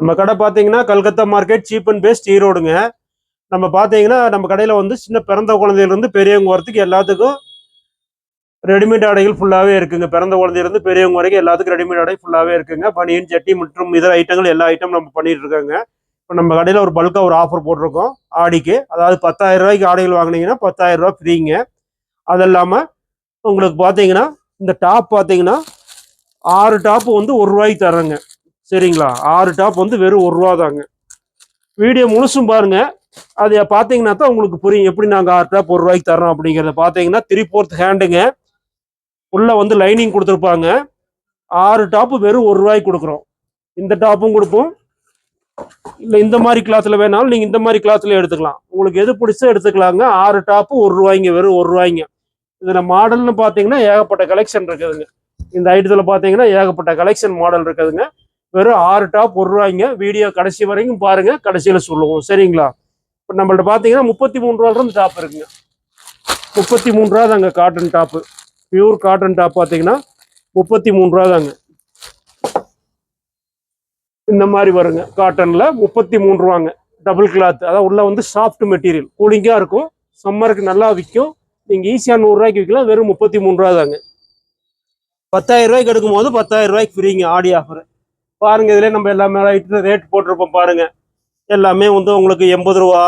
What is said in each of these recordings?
நம்ம கடை பார்த்தீங்கன்னா Calcutta market cheap and best ஈரோடுங்க. நம்ம பார்த்தீங்கன்னா நம்ம கடையில் வந்து சின்ன பிறந்த குழந்தையிலேருந்து பெரியவங்க வரத்துக்கு எல்லாத்துக்கும் ரெடிமேட் ஆடைகள் ஃபுல்லாகவே இருக்குங்க. பிறந்த குழந்தையிலேருந்து பெரியவங்க வரைக்கும் எல்லாத்துக்கும் ரெடிமேட் ஆடை ஃபுல்லாகவே இருக்குங்க. பனியன் சட்டி மற்றும் இதர ஐட்டங்கள் எல்லா ஐட்டம் நம்ம பண்ணிட்டு இருக்காங்க. இப்போ நம்ம கடையில் ஒரு பல்காக ஒரு ஆஃபர் போட்டிருக்கோம் ஆடிக்கு. அதாவது பத்தாயிரம் ரூபாய்க்கு ஆடைகள் வாங்குனீங்கன்னா பத்தாயிரம் ஃப்ரீங்க அது இல்லாமல் உங்களுக்கு பார்த்தீங்கன்னா இந்த டாப் பார்த்தீங்கன்னா ஆறு டாப் வந்து ஒரு ரூபாய்க்கு தர்றேங்க. சரிங்களா? ஆறு டாப் வந்து வெறும் ஒரு ரூபா தாங்க. வீடியோ முழுசும் பாருங்க. அதை பார்த்தீங்கன்னா தான் உங்களுக்கு புரியும். எப்படி நாங்கள் ஆறு டாப் ஒரு ரூபாய்க்கு தரோம் அப்படிங்கிறத. பார்த்தீங்கன்னா த்ரீ ஃபோர்த் ஹேண்டுங்க உள்ளே வந்து லைனிங் கொடுத்துருப்பாங்க. ஆறு டாப்பு வெறும் ஒரு ரூபாய்க்கு கொடுக்குறோம். இந்த டாப்பும் கொடுப்போம். இல்லை இந்த மாதிரி கிளாத்தில் வேணாலும் நீங்கள் இந்த மாதிரி கிளாத்தில் எடுத்துக்கலாம். உங்களுக்கு எது பிடிச்சோ எடுத்துக்கலாங்க. ஆறு டாப்பு ஒரு ரூபாய்ங்க வெறும் ஒரு ரூபாய்ங்க. இதில் மாடல்னு பார்த்தீங்கன்னா ஏகப்பட்ட கலெக்ஷன் இருக்குதுங்க. இந்த ஐட்டத்தில் பார்த்தீங்கன்னா ஏகப்பட்ட கலெக்ஷன் மாடல் இருக்குதுங்க. வெறும் ஆறு டாப் ஒரு ரூபாய்ங்க. வீடியோ கடைசி வரைக்கும் பாருங்க. கடைசியில் சொல்லுவோம். சரிங்களா? இப்போ நம்மள்ட்ட பார்த்தீங்கன்னா முப்பத்தி மூணு ரூபாயிலிருந்து டாப் இருக்குங்க. முப்பத்தி மூணு ரூபா தாங்க cotton top pure cotton top பார்த்தீங்கன்னா முப்பத்தி மூணு ரூபா தாங்க இந்த மாதிரி வருங்க. காட்டனில் முப்பத்தி மூணு ரூபாங்க. டபுள் கிளாத் அதாவது உள்ள வந்து சாஃப்ட் மெட்டீரியல் கூலிங்காக இருக்கும். சம்மருக்கு நல்லா விற்கும். நீங்கள் ஈஸியாக நூறுரூவாய்க்கு விற்கலாம். வெறும் முப்பத்தி மூணு ரூபா தாங்க பத்தாயிரம் ரூபாய்க்கு எடுக்கும் போது பத்தாயிரம் ரூபாய்க்கு ஃப்ரீங்க ஆடி ஆஃபர் பாருங்க இதுல நம்ம எல்லாமே ஐட்டம் ரேட் போட்டிருப்போம் பாருங்க. எல்லாமே வந்து உங்களுக்கு எண்பது ரூபா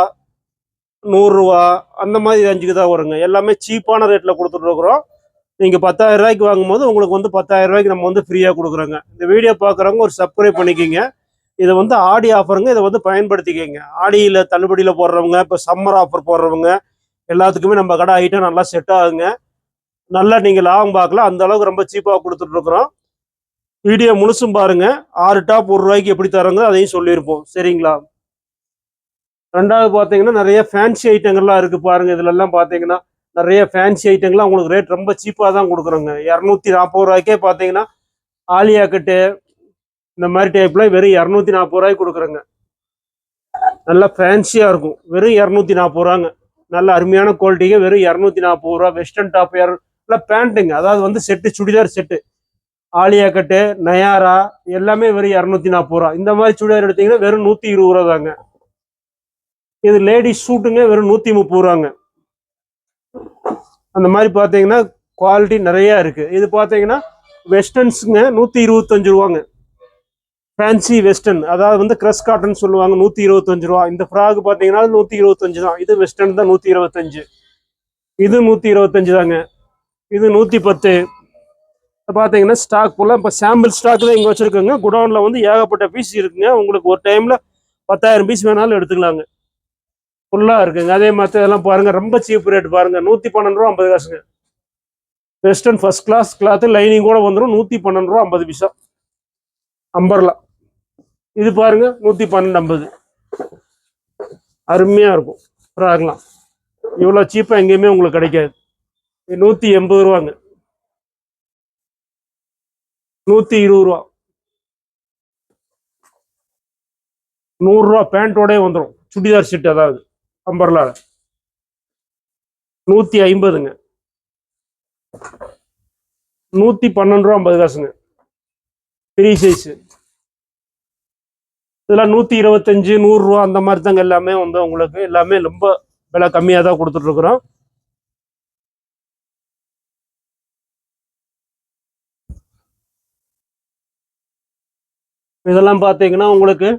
நூறுரூவா அந்த மாதிரி ரேஞ்சுக்கு தான் வருங்க. எல்லாமே சீப்பான ரேட்டில் கொடுத்துட்ருக்குறோம் நீங்கள் பத்தாயிரம் ரூபாய்க்கு வாங்கும்போது உங்களுக்கு வந்து பத்தாயிரம் ரூபாய்க்கு நம்ம வந்து ஃப்ரீயாக கொடுக்குறோங்க. இந்த வீடியோ பார்க்குறவங்க ஒரு சப்ஸ்கிரைப் பண்ணிக்கிங்க. இதை வந்து ஆடி ஆஃபருங்க இதை வந்து பயன்படுத்திக்கோங்க. ஆடியில் தள்ளுபடியில் போடுறவங்க இப்போ சம்மர் ஆஃபர் போடுறவங்க எல்லாத்துக்குமே நம்ம கடை ஐட்டம் நல்லா செட் ஆகுங்க. நல்லா நீங்கள் லாபம் பார்க்கலாம். அந்த அளவுக்கு ரொம்ப சீப்பாக கொடுத்துட்ருக்குறோம் வீடியோ முழுசும் பாருங்க. ஆறு டாப் ஒரு ரூபாய்க்கு எப்படி தரோங்க அதையும் சொல்லியிருப்போம். சரிங்களா? ரெண்டாவது பார்த்தீங்கன்னா நிறைய ஃபேன்சி ஐட்டங்கள்லாம் இருக்கு பாருங்க. இதுல எல்லாம் பார்த்தீங்கன்னா நிறைய ஃபேன்சி ஐட்டங்கள்லாம் உங்களுக்கு ரேட் ரொம்ப சீப்பாக தான் கொடுக்குறோங்க. இரநூத்தி நாற்பது ரூபாய்க்கே பார்த்தீங்கன்னா ஆலியா கட்டு இந்த மாதிரி டைப்லாம் வெறும் இரநூத்தி நாற்பது ரூபாய்க்கு கொடுக்குறோங்க. நல்லா ஃபேன்சியாக இருக்கும். வெறும் இரநூத்தி நாற்பது ரூபாங்க. நல்ல அருமையான குவாலிட்டிங்க வெறும் இரநூத்தி நாற்பது ரூபா வெஸ்டர்ன் டாப் இர நல்லா பேண்ட்டுங்க அதாவது வந்து set churidar set Alia cut Nayra எல்லாமே வெறும் இரநூத்தி நாற்பது ரூபா. இந்த மாதிரி சுடிதார் எடுத்தீங்கன்னா வெறும் நூற்றி இருபது ரூபா தாங்க இது லேடிஸ் சூட்டுங்க வெறும் நூற்றி முப்பது ரூபாங்க. அந்த மாதிரி பார்த்தீங்கன்னா குவாலிட்டி நிறைய இருக்கு. இது பார்த்தீங்கன்னா வெஸ்டர்ன்ஸுங்க நூற்றி இருபத்தஞ்சு ரூபாங்க. ஃபேன்சி வெஸ்டர்ன் அதாவது வந்து கிரஸ் காட்டன் சொல்லுவாங்க நூற்றி இருபத்தஞ்சு ரூபா. இந்த ஃப்ராக் பார்த்தீங்கன்னா நூற்றி இருபத்தஞ்சு தான். இது வெஸ்டர்ன் தான் நூற்றி இருபத்தஞ்சு இது நூற்றி இருபத்தஞ்சு தாங்க. இது நூற்றி பத்து பார்த்தீங்கன்னா ஸ்டாக் ஃபுல்லாக இப்போ சாம்பிள் ஸ்டாக் தான் இங்கே வச்சுருக்கோங்க. குடோனில் வந்து ஏகப்பட்ட பீஸ் இருக்குங்க. உங்களுக்கு ஒரு டைமில் பத்தாயிரம் பீஸ் வேணாலும் எடுத்துக்கலாங்க. ஃபுல்லாக இருக்குங்க. அதே மாதிரி இதெல்லாம் பாருங்கள் ரொம்ப சீப் ரேட் பாருங்கள் நூற்றி பன்னெண்டு ரூபா ஐம்பது காசுங்க. Western first class cloth lining கூட வந்துடும் நூற்றி பன்னெண்டு ரூபா ஐம்பது பைசா அம்பர்லா இது பாருங்க. நூற்றி பன்னெண்டு ஐம்பது. அருமையாக இருக்கும். ஃப்ராக்லாம் இவ்வளோ சீப்பாக எங்கேயுமே உங்களுக்கு கிடைக்காது. நூற்றி எண்பது ரூபாங்க. நூற்றி இருபது ரூபா. நூறுரூவா பேண்ட்டோடய வந்துடும் சுடிதார் செட் அதாவது அம்பர்லால நூற்றி ஐம்பதுங்க. நூற்றி பன்னெண்டு ரூபா ஐம்பது காசுங்க. பெரிய சைஸு இதெல்லாம் நூற்றி இருபத்தஞ்சு நூறுரூவா அந்த மாதிரி தாங்க எல்லாமே வந்து உங்களுக்கு. எல்லாமே ரொம்ப விலை கம்மியாக தான் கொடுத்துட்ருக்குறோம் இதெல்லாம் பார்த்தீங்கன்னா உங்களுக்கு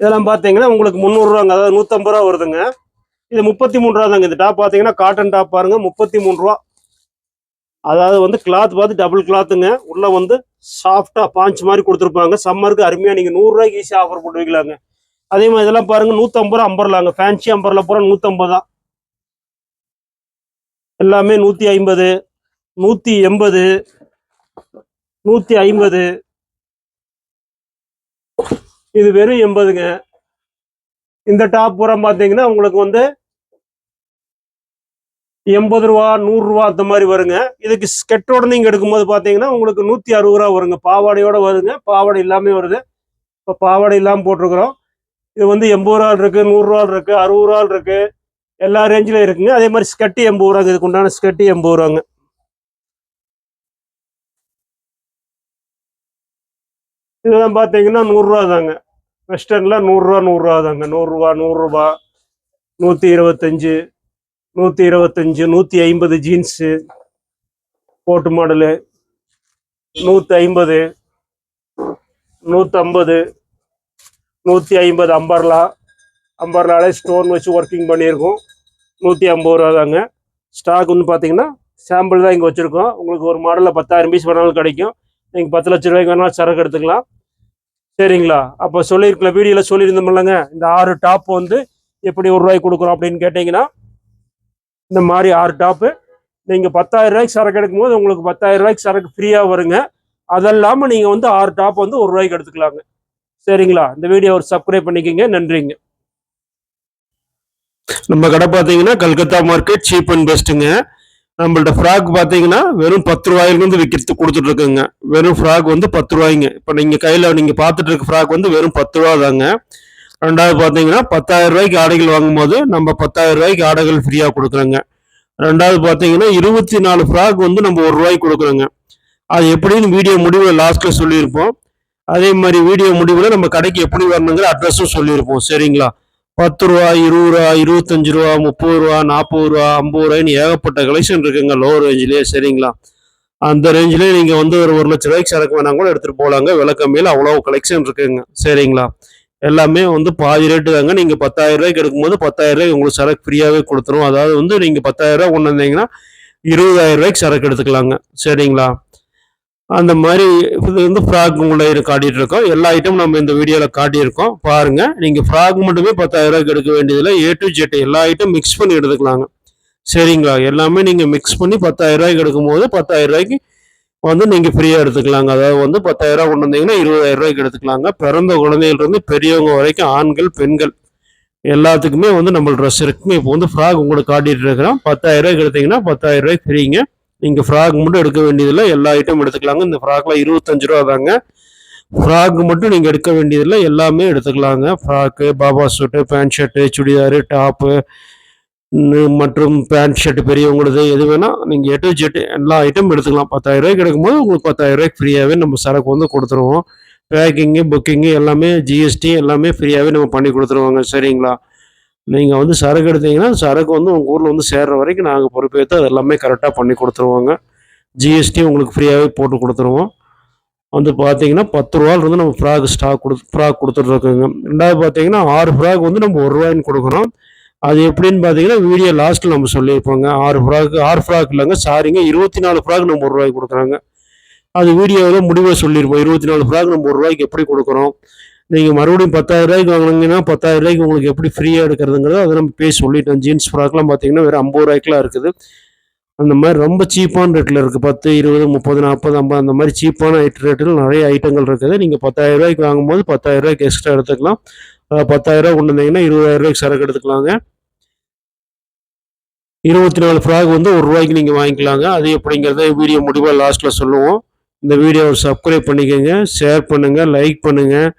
இதெல்லாம் பார்த்தீங்கன்னா உங்களுக்கு முந்நூறுரூவாங்க அதாவது நூற்றம்பது ரூபா வருதுங்க. இது முப்பத்தி மூணு ரூபா தாங்க இந்த டாப் பார்த்தீங்கன்னா காட்டன் டாப் பாருங்க முப்பத்தி மூணு ரூபா அதாவது வந்து கிளாத் பார்த்து டபுள் கிளாத்துங்க உள்ள வந்து சாஃப்டா பாஞ்ச் மாதிரி கொடுத்துருப்பாங்க. சம்மருக்கு அருமையா நீங்க நூறுரூவாய்க்கு ஈஸியாக ஆஃபர் போட்டு வைக்கலாங்க அதே மாதிரி இதெல்லாம் பாருங்க நூற்றம்பது ரூபா அம்பர்லாங்க ஃபேன்சி அம்பர்ல பூரா நூற்றம்பது தான். எல்லாமே நூற்றி ஐம்பது நூற்றி எண்பது நூற்றி ஐம்பது. இது வெறும் எண்பதுங்க. இந்த டாப் பூரா பார்த்தீங்கன்னா உங்களுக்கு வந்து எண்பது ரூபா நூறுரூவா அந்த மாதிரி வருங்க. இதுக்கு ஸ்கெட்டோட நீங்கள் எடுக்கும்போது பார்த்தீங்கன்னா உங்களுக்கு நூற்றி அறுபது ரூபா வருங்க. பாவாடையோட வருங்க. பாவாடை இல்லாமல் வருது. இப்போ பாவாடை இல்லாமல் போட்டிருக்கிறோம். இது வந்து எண்பது ரூபா இருக்கு நூறுரூவா இருக்கு அறுபது ரூபா இருக்கு. எல்லா ரேஞ்சிலும் இருக்குங்க. அதே மாதிரி ஸ்கெட்டு எண்பது ரூபாங்க. இதுக்கு உண்டான ஸ்கெட்டு எண்பது ரூபாங்க. இதெல்லாம் பார்த்தீங்கன்னா நூறுரூவா தாங்க வெஸ்டர்னில் நூறுரூவா நூறுரூவா தாங்க நூறுரூவா நூறுரூவா நூற்றி இருபத்தஞ்சு நூற்றி இருபத்தஞ்சு நூற்றி ஐம்பது ஜீன்ஸு கோட்டு மாடலு நூற்றி ஐம்பது நூற்றம்பது நூற்றி ஐம்பது அம்பர்லா. அம்பர்லாலே ஸ்டோன் வச்சு ஒர்க்கிங் பண்ணியிருக்கோம். நூற்றி ஐம்பது ரூபா தாங்க ஸ்டாக் வந்து பார்த்தீங்கன்னா சாம்பிள் தான் இங்கே வச்சுருக்கோம். உங்களுக்கு ஒரு மாடலில் பத்தாயிரம் பீஸ் வேணாலும் கிடைக்கும். நீங்கள் பத்து லட்ச ரூபாய்க்கு வேணாலும் சரக்கு எடுத்துக்கலாம். சரிங்களா? அப்போ சொல்லியிருக்கல வீடியோவில் சொல்லியிருந்தோம்லங்க இந்த ஆறு டாப் வந்து எப்படி ஒரு ரூபாய்க்கு கொடுக்குறோம் அப்படின்னு கேட்டிங்கன்னா இந்த மாதிரி ஆறு டாப்பு நீங்கள் பத்தாயிரம் ரூபாய்க்கு சரக்கு எடுக்கும்போது உங்களுக்கு பத்தாயிரம் ரூபாய்க்கு சரக்கு ஃப்ரீயாக வருங்க. அதெல்லாமல் நீங்கள் வந்து ஆறு டாப் வந்து ஒரு ரூபாய்க்கு எடுத்துக்கலாங்க. சரிங்களா? இந்த வீடியோ ஒரு சப்ஸ்கிரைப் பண்ணிக்கோங்க. நன்றிங்க. நம்ம கடை பார்த்தீங்கன்னா கல்கத்தா மார்க்கெட் சீப் அண்ட் பெஸ்ட்டுங்க நம்மள்ட்ட ஃப்ராக் பார்த்தீங்கன்னா வெறும் பத்து ரூபாயிலிருந்து விற்கிறது கொடுத்துட்டு இருக்குங்க வெறும் ஃப்ராக் வந்து பத்து ரூபாய்ங்க. இப்போ நீங்கள் கையில் நீங்கள் பார்த்துட்டு இருக்க ஃப்ராக் வந்து வெறும் பத்து ரூபா தாங்க. ரெண்டாவது பார்த்தீங்கன்னா பத்தாயிரம் ரூபாய்க்கு ஆடைகள் வாங்கும்போது நம்ம பத்தாயிரம் ரூபாய்க்கு ஆடைகள் ஃப்ரீயாக கொடுக்குறோங்க. ரெண்டாவது பார்த்தீங்கன்னா இருபத்தி நாலு ஃப்ராக் வந்து நம்ம ஒரு ரூபாய்க்கு கொடுக்குறோங்க. அது எப்படின்னு வீடியோ முடிவில் லாஸ்ட்டில் சொல்லியிருப்போம். அதே மாதிரி வீடியோ முடிவில் நம்ம கடைக்கு எப்படி வரணுங்கிற அட்ரஸும் சொல்லியிருப்போம். சரிங்களா? பத்து ரூபா இருபது ரூபா இருபத்தஞ்சு ரூபா முப்பது ரூபா நாற்பது ரூபா ஐம்பது ரூபாய்னு ஏகப்பட்ட கலெக்ஷன் இருக்குங்க லோ ரேஞ்சிலேயே சரிங்களா? அந்த ரேஞ்சிலே நீங்கள் வந்து ஒரு ஒரு லட்ச ரூபாய்க்கு சரக்கு வேணா கூட எடுத்துகிட்டு போகலாங்க விலை அவ்வளோ கலெக்ஷன் இருக்குங்க சரிங்களா? எல்லாமே வந்து பாதி ரேட்டு தாங்க. நீங்கள் பத்தாயிரம் ரூபாய்க்கு எடுக்கும்போது பத்தாயிரம் ரூபாய்க்கு உங்களுக்கு சரக்கு ஃப்ரீயாகவே கொடுத்துரும். அதாவது வந்து நீங்கள் பத்தாயிரம் ரூபா கொண்டு வந்தீங்கன்னா இருபதாயிரம் ரூபாய்க்கு சரக்கு எடுத்துக்கலாங்க சரிங்களா? அந்த மாதிரி இது வந்து ஃப்ராக் உங்களை காட்டிட்டு இருக்கோம். எல்லா ஐட்டமும் நம்ம இந்த வீடியோவில் காட்டியிருக்கோம். பாருங்கள் நீங்கள் ஃப்ராக் மட்டுமே பத்தாயிரம் ரூபாய்க்கு எடுக்க வேண்டியதில்லை. ஏ டு ஜெட் எல்லா ஐட்டம் மிக்ஸ் பண்ணி எடுத்துக்கலாங்க. சரிங்களா? எல்லாமே நீங்கள் மிக்ஸ் பண்ணி பத்தாயிரரூவாய்க்கு எடுக்கும்போது பத்தாயிரரூவாய்க்கு வந்து நீங்கள் ஃப்ரீயாக எடுத்துக்கலாங்க. அதாவது வந்து பத்தாயிரரூவா கொண்டு வந்தீங்கன்னா இருபதாயிரம் ரூபாய்க்கு எடுத்துக்கலாங்க. பிறந்த குழந்தையிலிருந்து பெரியவங்க வரைக்கும் ஆண்கள் பெண்கள் எல்லாத்துக்குமே வந்து நம்ம ட்ரெஸ் இருக்குமே. இப்போ வந்து ஃப்ராக் உங்களுக்கு காட்டிகிட்டு இருக்கிறோம். பத்தாயிரரூவாய்க்கு எடுத்தீங்கன்னா பத்தாயிரரூவாய்க்கு ஃப்ரீங்க நீங்கள் ஃப்ராக் மட்டும் எடுக்க வேண்டியதில்லை எல்லா ஐட்டம் எடுத்துக்கலாங்க. இந்த ஃப்ராக்லாம் இருபத்தஞ்சு ரூபா தாங்க. ஃப்ராக் மட்டும் நீங்கள் எடுக்க வேண்டியதில்லை எல்லாமே எடுத்துக்கலாங்க. Frock Baba suit pant shirt churidar top மற்றும் பேண்ட் ஷர்ட் பெரியவங்களது எது வேணால் நீங்கள் எட்டு ஜெட்டு எல்லா ஐட்டம் எடுத்துக்கலாம். பத்தாயிரம் ரூபாய்க்கு எடுக்கும்போது உங்களுக்கு பத்தாயிரரூபாய்க்கு ஃப்ரீயாகவே நம்ம சரக்கு வந்து கொடுத்துருவோம். பேக்கிங்கு புக்கிங்கு எல்லாமே ஜிஎஸ்டி எல்லாமே ஃப்ரீயாகவே நம்ம பண்ணி கொடுத்துருவாங்க. சரிங்களா? நீங்கள் வந்து சரக்கு எடுத்தீங்கன்னா சரக்கு வந்து உங்கள் ஊரில் வந்து சேர்கிற வரைக்கும் நாங்கள் பொறுப்பேற்று அது எல்லாமே கரெக்டாக பண்ணி கொடுத்துருவோங்க. ஜிஎஸ்டி உங்களுக்கு ஃப்ரீயாகவே போட்டு கொடுத்துருவோம். வந்து பார்த்தீங்கன்னா பத்து ரூபாயிலிருந்து நம்ம ஃப்ராக் ஸ்டாக் கொடு ஃப்ராக் கொடுத்துட்ருக்கோங்க. ரெண்டாவது பார்த்தீங்கன்னா ஆறு ஃப்ராக் வந்து நம்ம ஒரு ரூபாய்னு கொடுக்குறோம். அது எப்படின்னு பார்த்தீங்கன்னா வீடியோ லாஸ்ட்டில் நம்ம சொல்லியிருப்போங்க. ஆறு ஃப்ராக் ஆறு ஃப்ராக் இல்லைங்க சாரிங்க இருபத்தி நாலு ஃப்ராக் நம்ம ஒரு ரூபாய்க்கு கொடுக்குறாங்க. அது வீடியோவில் முடிவில் சொல்லியிருப்போம். இருபத்தி நாலு ஃப்ராக் நம்ம ஒரு ரூபாய்க்கு எப்படி கொடுக்குறோம்? நீங்கள் மறுபடியும் பத்தாயிரம் ரூபாய்க்கு வாங்கினீங்கன்னா பத்தாயிரம் ரூபாய்க்கு உங்களுக்கு எப்படி ஃப்ரீயாக எடுக்கிறதுங்கிறது அதை நம்ம பேசி சொல்லிட்டோம். ஜீன்ஸ் ஃப்ராக்லாம் பார்த்தீங்கன்னா வெறும் ஐம்பது ரூபாய்க்குலாம் இருக்குது. அந்த மாதிரி ரொம்ப சீப்பான ரேட்டில் இருக்குது பத்து இருபது முப்பது நாற்பது ஐம்பது அந்த மாதிரி சீப்பான ஐட்ட ரேட்டில் நிறைய ஐட்டங்கள் இருக்குது. நீங்கள் பத்தாயிரம் ரூபாய்க்கு வாங்கும்போது பத்தாயிரம் ரூபாய்க்கு எக்ஸ்ட்ரா எடுத்துக்கலாம். பத்தாயிரம் ரூபா கொண்டு வந்தீங்கன்னா இருபதாயிரம் ரூபாய்க்கு சரக்கு எடுத்துக்கலாங்க. இருபத்தி நாலு ஃப்ராக் வந்து ஒரு ரூபாய்க்கு நீங்கள் வாங்கிக்கலாங்க. அது எப்படிங்கிறத வீடியோ முடிவாக லாஸ்ட்டில் சொல்லுவோம். இந்த வீடியோவை சப்ஸ்கிரைப் பண்ணிக்கோங்க. ஷேர் பண்ணுங்கள் லைக் பண்ணுங்கள்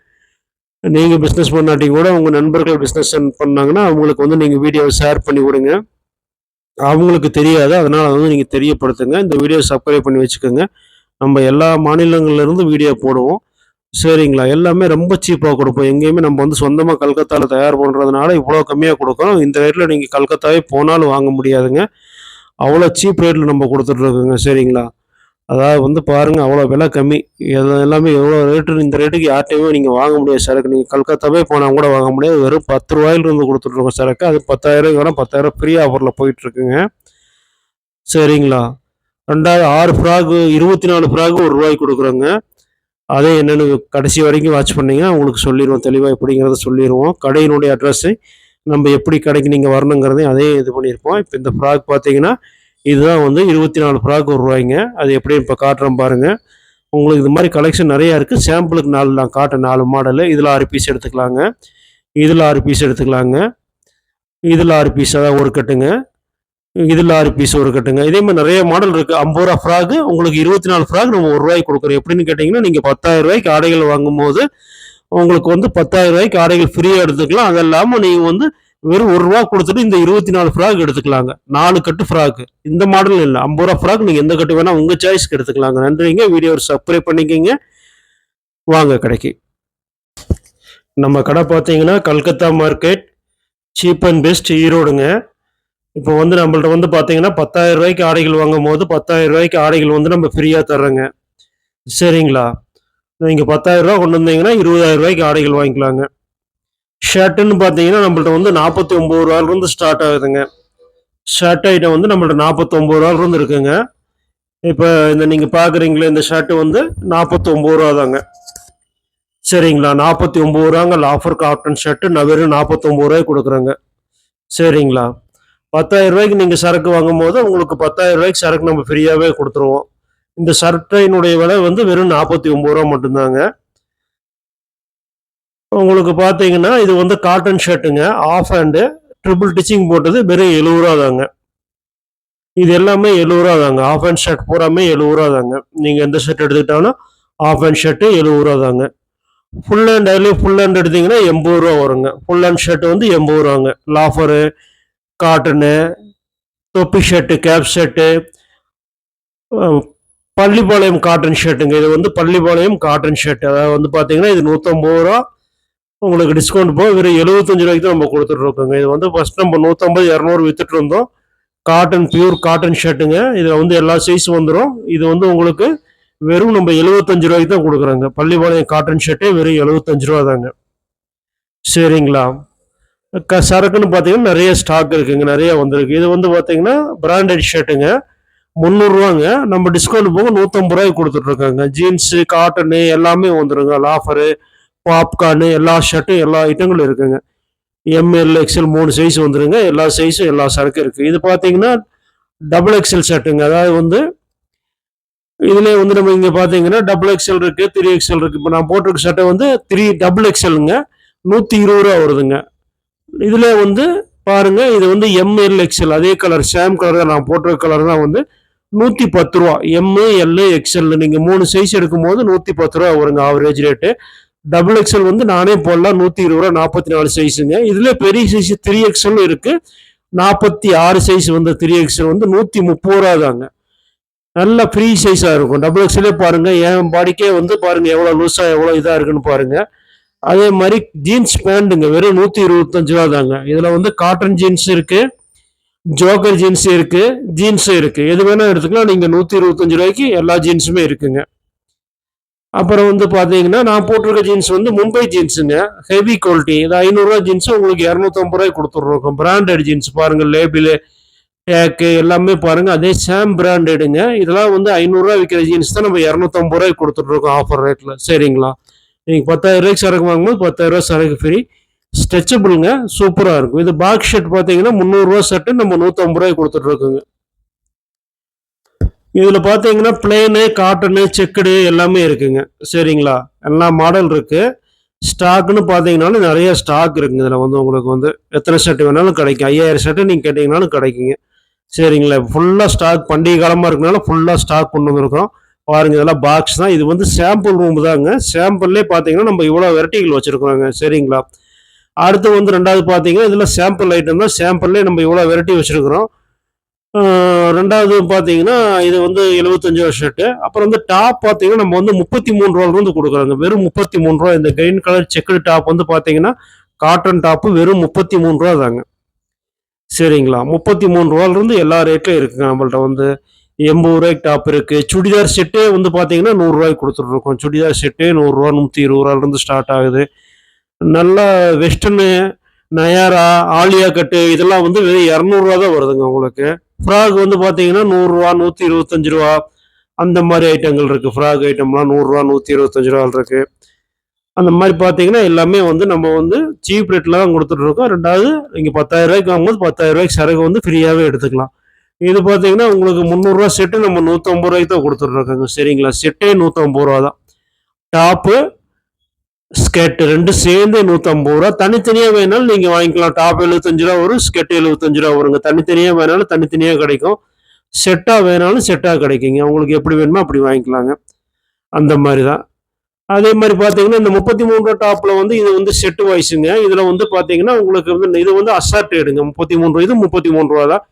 நீங்கள் பிஸ்னஸ் பண்ணாட்டி கூட உங்கள் நண்பர்கள் பிஸ்னஸ் பண்ணாங்கன்னா அவங்களுக்கு வந்து நீங்கள் வீடியோவை ஷேர் பண்ணி கொடுங்க. அவங்களுக்கு தெரியாது அதனால் வந்து நீங்கள் தெரியப்படுத்துங்க. இந்த வீடியோ சப்ஸ்கிரைப் பண்ணி வச்சுக்கோங்க. நம்ம எல்லா மாநிலங்கள்லேருந்து வீடியோ போடுவோம். சரிங்களா? எல்லாமே ரொம்ப சீப்பாக கொடுப்போம். எங்கேயுமே நம்ம வந்து சொந்தமாக கல்கத்தாவில் தயார் பண்ணுறதுனால இவ்வளோ கம்மியாக கொடுக்குறோம். இந்த ரேட்டில் நீங்கள் கல்கத்தாவே போனாலும் வாங்க முடியாதுங்க. அவ்வளோ சீப் ரேட்டில் நம்ம கொடுத்துட்ருக்கோங்க சரிங்களா? அதாவது வந்து பாருங்கள் அவ்வளோ விலை கம்மி. இது எல்லாமே எவ்வளோ ரேட்டு இந்த ரேட்டுக்கு யார்ட்டையுமே நீங்கள் வாங்க முடியாது சரக்கு. நீங்கள் கல்கத்தாவே போனால் கூட வாங்க முடியாது. வெறும் பத்து ரூபாயிலிருந்து கொடுத்துட்ருக்கோம் சரக்கு. அது பத்தாயிரம் வேணால் பத்தாயிரம் ஃப்ரீ ஆஃபரில் போயிட்டுருக்குங்க. சரிங்களா? ரெண்டாவது ஆறு ஃப்ராகு இருபத்தி நாலு ஃப்ராகு ஒரு ரூபாய்க்கு கொடுக்குறோங்க. அதே என்னென்னு கடைசி வரைக்கும் வாட்ச் பண்ணிங்கன்னா உங்களுக்கு சொல்லிடுவோம் தெளிவாக எப்படிங்கிறத சொல்லிடுவோம் கடையினுடைய அட்ரஸ்ஸு நம்ம எப்படி கடைக்கு நீங்கள் வரணுங்கிறதையும் அதே இது பண்ணியிருப்போம். இப்போ இந்த ஃப்ராக் பார்த்தீங்கன்னா இதுதான் வந்து இருபத்தி நாலு ஃப்ராக் ஒரு ரூபாய்ங்க அது எப்படியும் இப்போ காட்டுறோம் பாருங்கள் உங்களுக்கு இது மாதிரி கலெக்ஷன் நிறையா இருக்குது சாம்பிளுக்கு நாலு நான் காட்டுறேன் நாலு மாடலு இதில் ஆறு பீஸ் எடுத்துக்கலாங்க. இதில் ஆறு பீஸ் எடுத்துக்கலாங்க. இதில் ஆறு பீஸ் அதான் ஒரு கட்டுங்க. இதில் ஆறு பீஸ் ஒரு கட்டுங்க. இதே மாதிரி நிறைய மாடல் இருக்குது ஐம்பது ரூபா ஃப்ராகு. உங்களுக்கு இருபத்தி நாலு ஃப்ராக் நம்ம ஒரு ரூபாய்க்கு கொடுக்குறோம். எப்படின்னு கேட்டிங்கன்னா நீங்கள் பத்தாயிரம் ரூபாய்க்கு ஆடைகள் வாங்கும்போது உங்களுக்கு வந்து பத்தாயிரம் ரூபாய்க்கு ஆடைகள் ஃப்ரீயாக எடுத்துக்கலாம். அது இல்லாமல் நீங்கள் வந்து வெறும் ஒரு ரூபா கொடுத்துட்டு இந்த இருபத்தி நாலு ஃப்ராக் எடுத்துக்கலாங்க. நாலு கட்டு ஃப்ராக் இந்த மாடல் இல்லை. ஐம்பது ரூபா ஃப்ராக் நீங்கள் எந்த கட்டு வேணால் உங்கள் சாய்ஸ்க்கு எடுத்துக்கலாங்க. நன்றிங்க. வீடியோ சப்ஸ்கிரைப் பண்ணிக்கங்க. வாங்க கடைக்கு. நம்ம கடை பார்த்தீங்கன்னா Calcutta market cheap and best ஈரோடுங்க. இப்போ வந்து நம்மள்ட்ட வந்து பார்த்தீங்கன்னா பத்தாயிரம் ரூபாய்க்கு ஆடைகள் வாங்கும் போது பத்தாயிரம் ரூபாய்க்கு ஆடைகள் வந்து நம்ம ஃப்ரீயாக தர்றோங்க. சரிங்களா? நீங்கள் பத்தாயிரம் ரூபா கொண்டு வந்தீங்கன்னா இருபதாயிரம் ரூபாய்க்கு ஆடைகள் வாங்கிக்கலாங்க. ஷர்ட்டுன்னு பார்த்தீங்கன்னா நம்மள்ட்ட வந்து நாற்பத்தி ஒம்பது ரூபாயிலிருந்து ஸ்டார்ட் ஆகுதுங்க. ஷர்ட் ஐட்டம் வந்து நம்மள்ட்ட நாற்பத்தொம்பது ரூபாயிலிருந்து இருக்குங்க. இப்போ இந்த நீங்கள் பார்க்குறீங்களே இந்த ஷர்ட்டு வந்து நாற்பத்தொம்பது ரூபா தாங்க. சரிங்களா? நாற்பத்தி ஒம்பது ரூபாங்க ஆஃபர் காட்டன் ஷர்ட்டு நான் வெறும் நாற்பத்தொம்பது ரூபாய்க்கு கொடுக்குறேங்க. சரிங்களா? பத்தாயிரம் ரூபாய்க்கு நீங்கள் சரக்கு வாங்கும்போது உங்களுக்கு பத்தாயிரம் ரூபாய்க்கு சரக்கு நம்ம ஃப்ரீயாகவே கொடுத்துருவோம். இந்த சட்டையினுடைய விலை வந்து வெறும் நாற்பத்தி ஒம்பது ரூபா மட்டும்தாங்க. உங்களுக்கு பார்த்தீங்கன்னா இது வந்து காட்டன் ஷர்ட்டுங்க ஆஃப் ஹேண்டு ட்ரிபிள் டிச்சிங் போட்டது வெறும் எழுபது ரூபா தாங்க இது எல்லாமே எழுபது ரூபா தாங்க ஆஃப் ஹேண்ட் ஷர்ட் பூராமே எழுபது ரூபா தாங்க நீங்கள் எந்த ஷர்ட் எடுத்துக்கிட்டாலும் ஆஃப் ஹேண்ட் ஷர்ட்டு எழுபது ரூபா தாங்க ஃபுல் ஹேண்ட் அதுலேயும் ஃபுல் ஹேண்ட் எடுத்தீங்கன்னா எண்பது ரூபா வருங்க. ஃபுல் ஹேண்ட் ஷர்ட் வந்து எண்பது ரூபாங்க லாஃபரு காட்டனு தொப்பி shirt cap shirt Pallipalayam cotton ஷர்ட்டுங்க இது வந்து பள்ளிப்பாளையம் காட்டன் ஷர்ட் அதாவது வந்து பார்த்தீங்கன்னா இது நூற்றம்பது ரூபா உங்களுக்கு டிஸ்கவுண்ட் போக வெறும் எழுபத்தஞ்சு ரூபாய்க்கு தான் நம்ம கொடுத்துட்ருக்கோங்க. இது வந்து ஃபஸ்ட் நம்ம நூற்றம்பது இரநூறு வித்துட்டு இருந்தோம். காட்டன் பியூர் காட்டன் ஷர்ட்டுங்க இதில் வந்து எல்லா சைஸும் வந்துடும் இது வந்து உங்களுக்கு வெறும் நம்ம எழுபத்தஞ்சு ரூபாய்க்கு தான் கொடுக்குறோங்க. பள்ளிப்பாளையம் காட்டன் ஷர்ட்டே வெறும் எழுபத்தஞ்சு ரூபா தாங்க. சரிங்களா? க சரக்குன்னு பார்த்தீங்கன்னா நிறைய ஸ்டாக் இருக்குங்க. நிறைய வந்திருக்கு. இது வந்து பார்த்தீங்கன்னா பிராண்டட் ஷர்ட்டுங்க முந்நூறுரூவாங்க நம்ம டிஸ்கவுண்ட் போக நூற்றம்பது ரூபாய்க்கு கொடுத்துட்ருக்காங்க. ஜீன்ஸு காட்டனு எல்லாமே வந்துருங்க. லாஃபரு பாப்கார்னு எல்லா ஷர்ட்டும் எல்லா ஐட்டங்களும் இருக்குங்க. எம்எல் எக்ஸ்எல் மூணு சைஸ் வந்துருங்க. எல்லா சைஸும் எல்லா சரக்கும் இருக்குது இது பார்த்தீங்கன்னா டபுள் எக்ஸ்எல் ஷர்ட்டுங்க அதாவது வந்து இதில் வந்து நம்ம இங்கே பார்த்தீங்கன்னா டபுள் எக்ஸ்எல் இருக்குது த்ரீ எக்ஸ்எல் இருக்குது இப்போ நான் போட்டிருக்க ஷர்ட்டை வந்து த்ரீ டபுள் எக்ஸ்எல்ங்க நூற்றி இருபது ரூபா வருதுங்க. இதில் வந்து பாருங்க இது வந்து எம்எல் எக்ஸ்எல் அதே கலர் சேம் கலர் தான் நான் போட்டிருக்க கலர் தான் வந்து நூற்றி பத்து ரூபா. எம்மு எல்லு எக்ஸ்எல் நீங்கள் மூணு சைஸ் எடுக்கும்போது நூற்றி பத்து ரூபா வருங்க ஆவரேஜ் ரேட்டு டபுள் எக்ஸ்எல் வந்து நானே போடலாம். நூற்றி இருபது ரூபா நாற்பத்தி நாலு சைஸுங்க இதில் பெரிய சைஸ் த்ரீ எக்ஸ்எல் இருக்குது நாற்பத்தி ஆறு சைஸ் வந்து த்ரீ எக்ஸ்எல் வந்து நூற்றி முப்பது ரூபா தாங்க. நல்ல ஃப்ரீ சைஸாக இருக்கும். டபுள் எக்ஸ்எல்லே பாருங்கள் என் பாடிக்கே வந்து பாருங்கள் எவ்வளோ லூஸாக எவ்வளோ இதாக இருக்குன்னு பாருங்கள் அதே மாதிரி ஜீன்ஸ் பேண்ட்டுங்க வெறும் நூற்றி இருபத்தஞ்சு ரூபா தாங்க. இதில் வந்து காட்டன் ஜீன்ஸ் இருக்குது ஜோக்கர் ஜீன்ஸ் இருக்குது ஜீன்ஸும் இருக்குது எது வேணால் எடுத்துக்கலாம். நீங்கள் நூற்றி இருபத்தஞ்சு ரூபாய்க்கு எல்லா ஜீன்ஸுமே இருக்குங்க. அப்புறம் வந்து பார்த்தீங்கன்னா நான் போட்டிருக்க ஜீன்ஸ் வந்து மும்பை ஜீன்ஸுங்க ஹெவி குவாலிட்டி இது ஐநூறுரூவா ஜீன்ஸு உங்களுக்கு இரநூத்தம்பது ரூபாய்க்கு கொடுத்துட்ருக்கோம் பிராண்டட் ஜீன்ஸ் பாருங்கள் லேபிளு டேக்கு எல்லாமே பாருங்கள் அதே சேம் பிராண்டடுங்க இதெல்லாம் வந்து ஐநூறுரூவா விற்கிற ஜீன்ஸ் தான் நம்ம இரநூத்தம்பது ரூபாய்க்கு கொடுத்துட்ருக்கோம் ஆஃபர் ரேட்டில் சரிங்களா? நீங்கள் பத்தாயிரம் ரூபாய்க்கு சரக்கு வாங்கும்போது பத்தாயிரம் ரூபாய் சரக்கு ஃப்ரீ ஸ்ட்ரெச்சபிளுங்க சூப்பராக இருக்கும். இது பாக்ஸ் ஷர்ட் பார்த்தீங்கன்னா முந்நூறுரூவா ஷர்ட்டு நம்ம நூற்றம்பது ரூபாய்க்கு கொடுத்துட்ருக்கோங்க இதில் பார்த்தீங்கன்னா பிளேனு காட்டனு செக்குடு எல்லாமே இருக்குங்க. சரிங்களா? எல்லா மாடல் இருக்குது ஸ்டாக்னு பார்த்தீங்கன்னாலும் நிறைய ஸ்டாக் இருக்குங்க. இதில் வந்து உங்களுக்கு வந்து எத்தனை ஷர்ட் வேணாலும் கிடைக்கும். ஐயாயிரம் ஷர்ட்டு நீங்கள் கேட்டிங்கனாலும் கிடைக்குங்க. சரிங்களா? ஃபுல்லாக ஸ்டாக் பண்டிகை காலமாக இருக்கனால ஃபுல்லாக ஸ்டாக் கொண்டு வந்திருக்கோம் பாருங்க இதெல்லாம் பாக்ஸ் தான். இது வந்து சாம்பிள் ரூம் தாங்க. சாம்பிள்லே பார்த்தீங்கன்னா நம்ம இவ்வளோ வெரைட்டிகள் வச்சுருக்கோங்க சரிங்களா? அடுத்து வந்து ரெண்டாவது பார்த்தீங்கன்னா இதில் சாம்பிள் ஐட்டம் தான். சாம்பிள்லேயே நம்ம இவ்வளோ வெரைட்டி வச்சுருக்குறோம். ரெண்டாவது பார்த்தீங்கன்னா இது வந்து எழுபத்தஞ்சு ரூபா ஷர்ட்டு அப்புறம் வந்து டாப் பார்த்தீங்கன்னா நம்ம வந்து முப்பத்தி மூணு ரூபாலேருந்து கொடுக்குறாங்க. வெறும் முப்பத்தி மூணு ரூபா இந்த கிரீன் கலர் செக்குடு டாப் வந்து பார்த்தீங்கன்னா காட்டன் டாப்பு வெறும் முப்பத்தி மூணு ரூபா தாங்க. சரிங்களா? முப்பத்தி மூணு ரூபாயிலிருந்து எல்லா ரேட்லையும் இருக்குங்க நம்மள்ட்ட வந்து. எண்பது ரூபாய்க்கு டாப் இருக்குது சுடிதார் செட்டே வந்து பார்த்தீங்கன்னா நூறுரூவாய்க்கு கொடுத்துட்ருக்கோம். சுடிதார் செட்டே நூறுரூவா நூற்றி இருபது ரூபாயிலிருந்து ஸ்டார்ட் ஆகுது. நல்லா வெஸ்டர்னு நயாரா ஆலியா கட்டு இதெல்லாம் வந்து வெறும் இரநூறுவா தான் வருதுங்க உங்களுக்கு. ஃப்ராக் வந்து பார்த்தீங்கன்னா நூறுரூவா நூற்றி இருபத்தஞ்சு ரூபா அந்த மாதிரி ஐட்டங்கள் இருக்குது ஃப்ராக் ஐட்டம்லாம் நூறுரூவா நூற்றி இருபத்தஞ்சு ரூபா இருக்குது அந்த மாதிரி பார்த்தீங்கன்னா எல்லாமே வந்து நம்ம வந்து சீப் ரேட்டில் தான் கொடுத்துட்ருக்கோம் ரெண்டாவது நீங்கள் பத்தாயிரம் ரூபாய்க்கு வாங்கும்போது பத்தாயிரம் ரூபாய்க்கு சரக்கு வந்து ஃப்ரீயாகவே எடுத்துக்கலாம். இது பார்த்தீங்கன்னா உங்களுக்கு முந்நூறுரூவா செட்டு நம்ம நூற்றம்பது ரூபாய்க்கு தான் கொடுத்துட்ருக்கோங்க சரிங்களா? செட்டே நூற்றம்பது ரூபா தான். டாப்பு ஸ்கெட்டு ரெண்டு சேர்ந்து நூற்றம்பது ரூபா. தனித்தனியாக வேணாலும் நீங்கள் வாங்கிக்கலாம். டாப் எழுபத்தஞ்சு ரூபா வரும் ஸ்கெட் எழுபத்தஞ்சு ரூபா வருங்க. தனித்தனியாக வேணாலும் தனித்தனியாக கிடைக்கும். செட்டாக வேணாலும் செட்டாக கிடைக்குங்க. உங்களுக்கு எப்படி வேணுமோ அப்படி வாங்கிக்கலாங்க. அந்த மாதிரி தான் அதே மாதிரி பார்த்தீங்கன்னா இந்த முப்பத்தி மூணு ரூபா டாப்பில் வந்து இது வந்து செட்டு வாய்ஸுங்க இதில் வந்து பார்த்தீங்கன்னா உங்களுக்கு வந்து இது வந்து அசார்டேடுங்க முப்பத்தி மூணு ரூபா இது முப்பத்தி மூணு ரூபா தான்.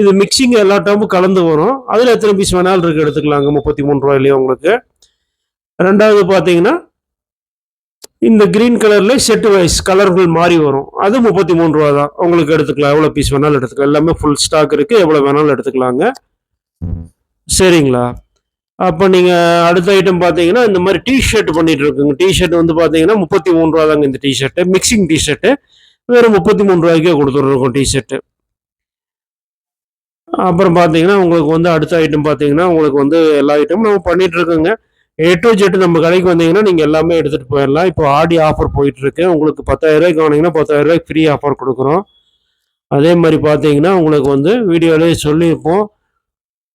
இது மிக்சிங் எல்லா டாப்பும் கலந்து வரும். அதில் எத்தனை பீஸ் வேணாலும் இருக்கு எடுத்துக்கலாங்க. முப்பத்தி மூணு ரூபாயிலேயே உங்களுக்கு? ரெண்டாவது பார்த்தீங்கன்னா இந்த கிரீன் கலர்ல செட்டு வைஸ் கலர்கள் மாறி வரும். அது முப்பத்தி மூணு ரூபா தான். உங்களுக்கு எடுத்துக்கலாம். எவ்வளோ பீஸ் வேணாலும் எடுத்துக்கலாம். எல்லாமே ஃபுல் ஸ்டாக் இருக்கு. எவ்வளோ வேணாலும் எடுத்துக்கலாங்க. சரிங்களா? அப்போ நீங்கள் அடுத்த ஐட்டம் பார்த்தீங்கன்னா இந்த மாதிரி டிஷர்ட் பண்ணிட்டு இருக்குங்க. டிஷர்ட் வந்து பார்த்தீங்கன்னா முப்பத்தி மூணு ரூபா தாங்க இந்த டிஷர்ட்டு மிக்சிங் டிஷர்ட்டு வெறும் முப்பத்தி மூணு ரூபாய்க்கே கொடுத்துட்ருக்கோம் டிஷர்ட்டு அப்புறம் பார்த்தீங்கன்னா உங்களுக்கு வந்து அடுத்த ஐட்டம் பார்த்தீங்கன்னா உங்களுக்கு வந்து எல்லா ஐட்டமும் நம்ம பண்ணிட்டு இருக்கோங்க. ஏ டு ஜெட் நம்ம கடைக்கு வந்தீங்கன்னா நீங்கள் எல்லாமே எடுத்துகிட்டு போயிடலாம் இப்போ ஆடி ஆஃபர் போயிட்டு இருக்கு உங்களுக்கு பத்தாயிரரூபாய்க்கு வாங்கினீங்கன்னா பத்தாயிரரூபாய்க்கு ஃப்ரீ ஆஃபர் கொடுக்குறோம். அதே மாதிரி பார்த்தீங்கன்னா உங்களுக்கு வந்து வீடியோலேயே சொல்லியிருப்போம்.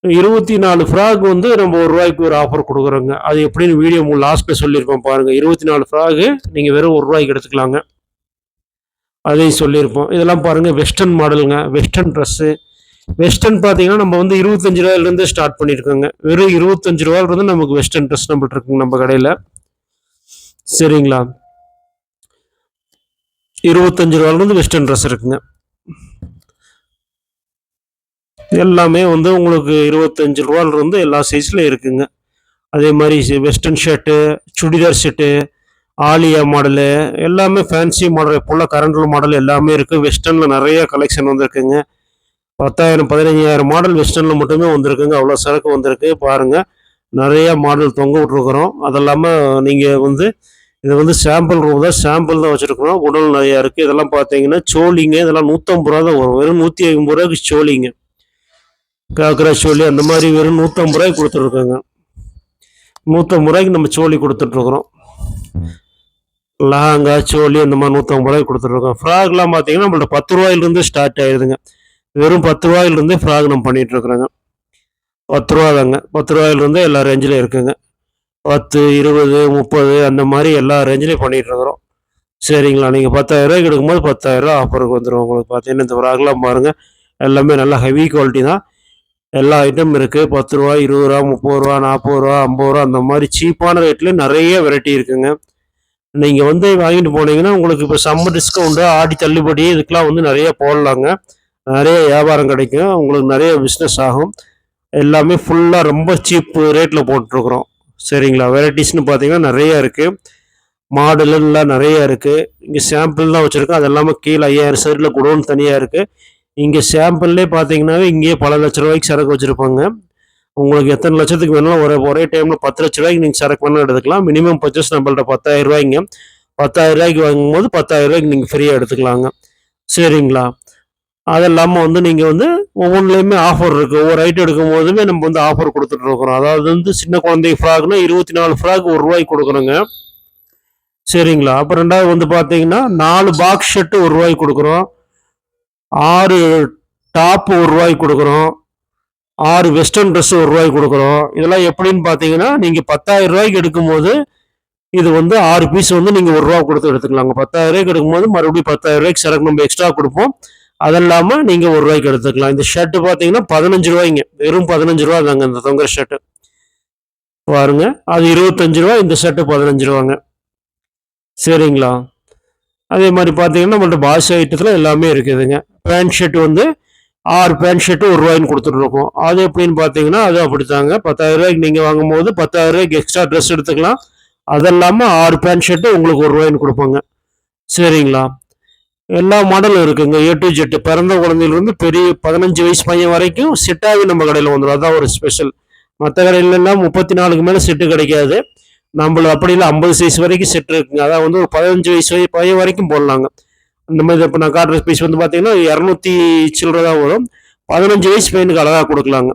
இருபத்தி நாலு ஃப்ராக் வந்து நம்ம ஒரு ரூபாய்க்கு ஒரு ஆஃபர் கொடுக்குறோங்க. அது எப்படின்னு வீடியோ லாஸ்ட்டில் சொல்லியிருப்போம் பாருங்கள் இருபத்தி நாலு ஃப்ராகு நீங்கள் வெறும் ஒரு ரூபாய்க்கு எடுத்துக்கலாங்க. அதையும் சொல்லியிருப்போம். இதெல்லாம் பாருங்கள் வெஸ்டர்ன் மாடலுங்க வெஸ்டர்ன் ட்ரெஸ்ஸு வெஸ்டர்ன் பார்த்தீங்கன்னா நம்ம வந்து இருபத்தஞ்சு ரூபாயிலிருந்து ஸ்டார்ட் பண்ணியிருக்கோங்க வெறும் இருபத்தஞ்சு ரூபாயிலிருந்து நமக்கு வெஸ்டர்ன் ட்ரெஸ் நம்மள்ட்ட இருக்குங்க நம்ம கடையில். சரிங்களா? இருபத்தஞ்சு ரூபாயிலிருந்து வெஸ்டர்ன் ட்ரெஸ் இருக்குங்க. எல்லாமே வந்து உங்களுக்கு இருபத்தஞ்சு ரூபாயிலிருந்து எல்லா சைஸ்லையும் இருக்குங்க. அதே மாதிரி western shirt churidar set Alia model எல்லாமே ஃபேன்சி மாடல் இப்போல்லாம் கரண்ட் மாடல் எல்லாமே இருக்குது வெஸ்டர்னில் நிறைய கலெக்ஷன் வந்திருக்குங்க. பத்தாயிரம் பதினஞ்சாயிரம் மாடல் வெஸ்டர்னில் மட்டுமே வந்திருக்குங்க. அவ்வளோ சரக்கு வந்திருக்கு. பாருங்கள் நிறையா மாடல் தொங்க விட்ருக்குறோம் அது இல்லாமல் நீங்கள் வந்து இது வந்து சாம்பிள் ரூம் தான் சாம்பிள் தான் வச்சுருக்குறோம் உடல் நிறையா இருக்குது இதெல்லாம் பார்த்தீங்கன்னா சோழிங்க இதெல்லாம் நூற்றம்பது ரூபா தான் வரும். வெறும் நூற்றி ஐம்பது ரூபாய்க்கு சோழிங்க காக்கரா சோழி அந்த மாதிரி வெறும் நூற்றம்பது ரூபாய்க்கு கொடுத்துருக்கோங்க நூற்றம்பது ரூபாய்க்கு நம்ம சோழி கொடுத்துட்ருக்குறோம். லஹாங்கா சோழி அந்த மாதிரி நூற்றம்பது ரூபாய்க்கு கொடுத்துட்ருக்கோம். ஃப்ராக்லாம் பார்த்தீங்கன்னா நம்மள்ட்ட பத்து ரூபாயிலிருந்து ஸ்டார்ட் ஆயிடுதுங்க வெறும் பத்து ரூபாயிலிருந்தே ஃப்ராக் நம்ம பண்ணிட்டு இருக்கிறோங்க பத்து ரூபா தாங்க பத்து ரூபாயிலிருந்தே எல்லா ரேஞ்சிலையும் இருக்குங்க. பத்து இருபது முப்பது அந்த மாதிரி எல்லா ரேஞ்சிலையும் பண்ணிகிட்ருக்குறோம் சரிங்களா? நீங்கள் பத்தாயிரரூவாய்க்கு எடுக்கும்போது பத்தாயிரம் ரூபா ஆஃபருக்கு வந்துடும் உங்களுக்கு. பார்த்தீங்கன்னா இந்த ஃப்ராக்லாம் பாருங்கள் எல்லாமே நல்லா ஹெவி குவாலிட்டி தான். எல்லா ஐட்டம் இருக்குது பத்து ரூபா இருபது ரூபா முப்பது ரூபா நாற்பது ரூபா ஐம்பது ரூபா அந்த மாதிரி சீப்பான ரேட்டில் நிறைய வெரைட்டி இருக்குங்க. நீங்கள் வந்து வாங்கிட்டு போனீங்கன்னா உங்களுக்கு இப்போ சம்மர் டிஸ்கவுண்ட்டு ஆடி தள்ளுபடி இதுக்கெலாம் வந்து நிறைய போடலாங்க. நிறைய வியாபாரம் கிடைக்கும். உங்களுக்கு நிறைய பிஸ்னஸ் ஆகும். எல்லாமே ஃபுல்லாக ரொம்ப சீப் ரேட்டில் போட்டிருக்குறோம். சரிங்களா? வெரைட்டிஸ்னு பார்த்தீங்கன்னா நிறைய இருக்குது மாடலெல்லாம் நிறையா இருக்குது இங்கே சாம்பிள் தான் வச்சுருக்கோம். அது எல்லாமே கீழே ஐயாயிரம் சைடில் குடோன் தனியாக இருக்குது இங்கே சாம்பிள்லே பார்த்தீங்கன்னாவே இங்கேயே பல லட்ச ரூபாய்க்கு சரக்கு வச்சுருப்பாங்க. உங்களுக்கு எத்தனை லட்சத்துக்கு வேணாலும் ஒரே ஒரே டைமில் பத்து லட்ச ரூபாய்க்கு நீங்கள் சரக்கு வேணாலும் எடுத்துக்கலாம். மினிமம் பர்ச்சேஸ் நம்மள்ட்ட பத்தாயிரம் ரூபாய்ங்க. பத்தாயிரம் ரூபாய்க்கு வாங்கும்போது பத்தாயிரம் ரூபாய்க்கு நீங்கள் ஃப்ரீயாக எடுத்துக்கலாங்க. சரிங்களா? அது இல்லாமல் வந்து நீங்கள் வந்து ஒவ்வொன்றுலேயுமே ஆஃபர் இருக்குது ஒவ்வொரு ஐட்டம் எடுக்கும் போதுமே நம்ம வந்து ஆஃபர் கொடுத்துட்ருக்குறோம் அதாவது வந்து சின்ன குழந்தை ஃப்ராக்னா இருபத்தி நாலு ஃப்ராக் ஒரு ரூபாய்க்கு கொடுக்குறோங்க சரிங்களா? அப்புறம் ரெண்டாவது வந்து பார்த்தீங்கன்னா நாலு பாக்ஸ் ஷர்ட்டு ஒரு ரூபாய்க்கு கொடுக்குறோம். ஆறு டாப்பு ஒரு ரூபாய்க்கு கொடுக்குறோம். ஆறு வெஸ்டர்ன் ட்ரெஸ் ஒரு ரூபாய்க்கு கொடுக்குறோம். இதெல்லாம் எப்படின்னு பார்த்தீங்கன்னா நீங்கள் பத்தாயிரம் ரூபாய்க்கு எடுக்கும்போது இது வந்து ஆறு பீஸ் வந்து நீங்கள் ஒரு ரூபா கொடுத்து எடுத்துக்கலாங்க. பத்தாயிரம் ரூபாய்க்கு எடுக்கும்போது மறுபடியும் பத்தாயிரம் ரூபாய்க்கு சரக்கு நம்ம எக்ஸ்ட்ரா கொடுப்போம். அது இல்லாமல் நீங்கள் ஒரு ரூபாய்க்கு எடுத்துக்கலாம். இந்த ஷர்ட்டு பார்த்தீங்கன்னா பதினஞ்சு ரூபாய்ங்க. வெறும் பதினஞ்சு ரூபா தாங்க இந்த தொங்குற ஷர்ட்டு பாருங்க. அது இருபத்தஞ்சு ரூபா இந்த ஷர்ட்டு பதினஞ்சு ரூபாங்க. சரிங்களா? அதே மாதிரி பார்த்தீங்கன்னா நம்மள்ட்ட பாஷ் ஐட்டத்தில் எல்லாமே இருக்குதுங்க. பேண்ட் ஷர்ட் வந்து ஆறு பேண்ட் ஷர்ட்டு ஒரு ரூபாய்ன்னு கொடுத்துட்ருக்கோம் அது எப்படின்னு பார்த்தீங்கன்னா அது அப்படித்தாங்க. பத்தாயிரம் ரூபாய்க்கு நீங்கள் வாங்கும்போது பத்தாயிரம் ரூபாய்க்கு எக்ஸ்ட்ரா ட்ரெஸ் எடுத்துக்கலாம். அது இல்லாமல் ஆறு பேண்ட் ஷர்ட்டு உங்களுக்கு ஒரு ரூபாய்ன்னு கொடுப்பாங்க. சரிங்களா? எல்லா மாடலும் இருக்குங்க. ஏ டு ஜெட்டு பிறந்த குழந்தையிலிருந்து பெரிய பதினஞ்சு வயசு பையன் வரைக்கும் செட்டாகவே நம்ம கடையில் வந்துடும் அதான் ஒரு ஸ்பெஷல் மற்ற கடையிலலாம் முப்பத்தி நாலுக்கு மேலே செட்டு கிடைக்காது. நம்மள அப்படி இல்லை ஐம்பது சைஸ் வரைக்கும் செட் இருக்குங்க. அதான் வந்து ஒரு பதினஞ்சு வயசு வயசு பையன் வரைக்கும் போடலாங்க. இந்த மாதிரி இப்போ நான் காட்டுற ஸ்பீஸ் வந்து பார்த்தீங்கன்னா இரநூத்தி சில்லற தான் வரும். பதினஞ்சு வயசு பையனுக்கு அழகாக கொடுக்கலாங்க.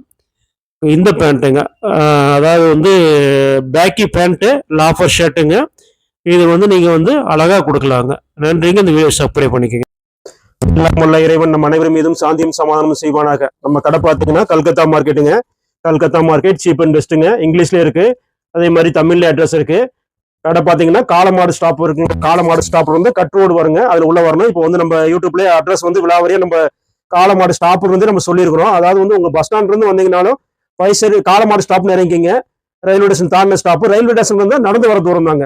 இந்த பேண்ட்டுங்க அதாவது வந்து பேக்கி பேண்ட்டு லாஃபர் ஷர்ட்டுங்க இது வந்து நீங்கள் வந்து அழகாக கொடுக்கலாங்க. நன்றிங்க. இந்த வீடியோ சப்ஸ்கிரைப் பண்ணிக்கோங்க. எல்லாமுள்ள இறைவன் நம்ம அனைவரும் மீதும் சாந்தியும் சமாதானமும் செய்வானாக. நம்ம கடை பார்த்தீங்கன்னா கல்கத்தா மார்க்கெட்டுங்க. கல்கத்தா மார்க்கெட் சீப் அண்ட் பெஸ்ட்டுங்க இங்கிலீஷ்ல இருக்கு. அதே மாதிரி தமிழ்ல அட்ரஸ் இருக்கு. கடை பார்த்தீங்கன்னா காலமாடு ஸ்டாப் இருக்குங்க. காலமாடு ஸ்டாப் வந்து கட் ரோடு வருங்க. அதில் உள்ள வரணும். இப்போ வந்து நம்ம யூடியூப்லேயே அட்ரஸ் வந்து விழாவரியா நம்ம காலமாடு ஸ்டாப் வந்து நம்ம சொல்லியிருக்கிறோம். அதாவது வந்து உங்கள் பஸ் ஸ்டாண்ட்லேருந்து வந்தீங்கனாலும் பைசரி காலமாடு ஸ்டாப்னு இறங்கிங்க ரயில்வே ஸ்டேஷன் தாண்டின ஸ்டாப்பு ரயில்வே ஸ்டேஷன் வந்து நடந்து வர தூரம் தாங்க.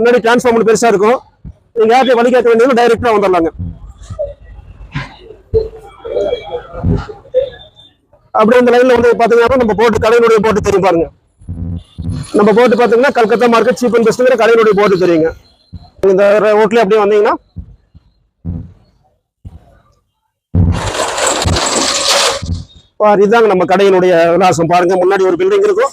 முன்னாடி டிரான்ஸ்ஃபார்ம் ஒன்று பெருசாக இருக்கும். நீங்கள் யார்கிட்ட வழி கேட்க வேண்டியது டைரெக்டாக வந்துடலாங்க. அப்படியே இந்த லைனில் வந்து பார்த்தீங்கன்னா நம்ம போட்டு கடையினுடைய போட்டு தெரியும் பாருங்க. நம்ம போட்டு பார்த்தீங்கன்னா கல்கத்தா மார்க்கெட் சீப் அண்ட் பெஸ்ட்டுங்கிற கடையினுடைய போட்டு தெரியுங்க. இந்த ரோட்லேயே அப்படியே வந்தீங்கன்னா பாரு, இதுதாங்க நம்ம கடையினுடைய விலாசம். பாருங்க முன்னாடி ஒரு பில்டிங் இருக்கும்.